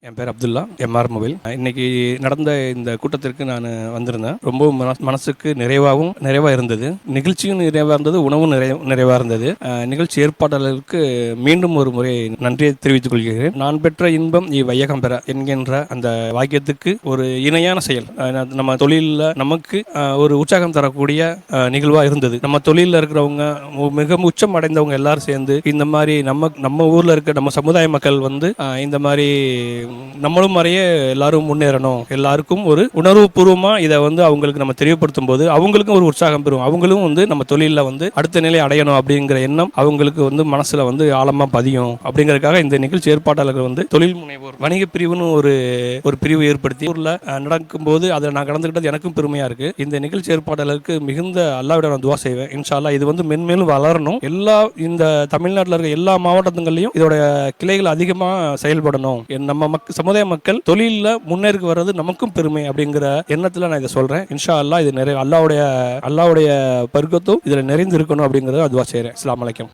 என் பேர் Abdullah MR mobile. இன்னைக்கு நடந்த இந்த கூட்டத்திற்கு நான் வந்திருந்தேன். ரொம்ப மன- மனசுக்கு நிறைவாகவும் நிறைவாக இருந்தது. நிகழ்ச்சியும் நிறைவாக இருந்தது உணவும் நிறைய நிறைவாக இருந்தது. நிகழ்ச்சி ஏற்பாட்டாளருக்கு மீண்டும் ஒரு முறை நன்றியை தெரிவித்துக் கொள்கிறேன். நான் பெற்ற இன்பம் இவ்வையகம் பெற என்கின்ற அந்த வாக்கியத்துக்கு ஒரு இணையான செயல். நம்ம தொழிலில் நமக்கு ஒரு உற்சாகம் தரக்கூடிய நிகழ்வாக இருந்தது. நம்ம தொழிலில் இருக்கிறவங்க மிக உச்சம் அடைந்தவங்க எல்லாரும் சேர்ந்து இந்த மாதிரி நம்ம நம்ம ஊரில் இருக்க நம்ம சமுதாய மக்கள் வந்து இந்த மாதிரி நம்மளும் மாதிரியே எல்லாரும் முன்னேறணும். எல்லாருக்கும் ஒரு உணர்வுபூர்வமாக இதை வந்து அவங்களுக்கு நம்ம தெரியப்படுத்தும் போது அவங்களுக்கும் ஒரு உற்சாகம் பெறும். அவங்களும் வந்து நம்ம தொழிலில் வந்து அடுத்த நிலை அடையணும் அப்படிங்கிற எண்ணம் அவங்களுக்கு வந்து மனசுல வந்து ஆழமா பதியும். அப்படிங்கிறதுக்காக இந்த நிகழ்ச்சி ஏற்பாட்டாளர்கள் வந்து தொழில் முனைவோர் வணிக பிரிவுன்னு ஒரு ஒரு பிரிவு ஏற்படுத்தி ஊர்ல நடக்கும் நடக்கும்போது அதை நான் கலந்துக்கிட்டது எனக்கும் பெருமையா இருக்கு. இந்த நிகழ்ச்சி ஏற்பாட்டாளருக்கு மிகுந்த அல்லாவிட நான் துவா செய்வேன். இன்ஷால்லா இது வந்து மென்மேலும் வளரணும். எல்லா இந்த தமிழ்நாட்டில் இருக்க எல்லா மாவட்டங்கள்லையும் இதோட கிளைகள் அதிகமாக செயல்படணும். என் நம்ம மக் சமுதாய மக்கள் தொழிலில் முன்னேறி வர்றது நமக்கும் பெருமை அப்படிங்கிற எண்ணத்தில் நான் இதை சொல்கிறேன் இன்ஷா அல்லாஹ் இது நிறைய அல்லாவுடைய அல்லாவுடைய பருக்கத்தும் இதில் நிறைந்து இருக்கணும் அப்படிங்கிறத அதுவா செய்கிறேன் இஸ்லாம் அலைக்கம்.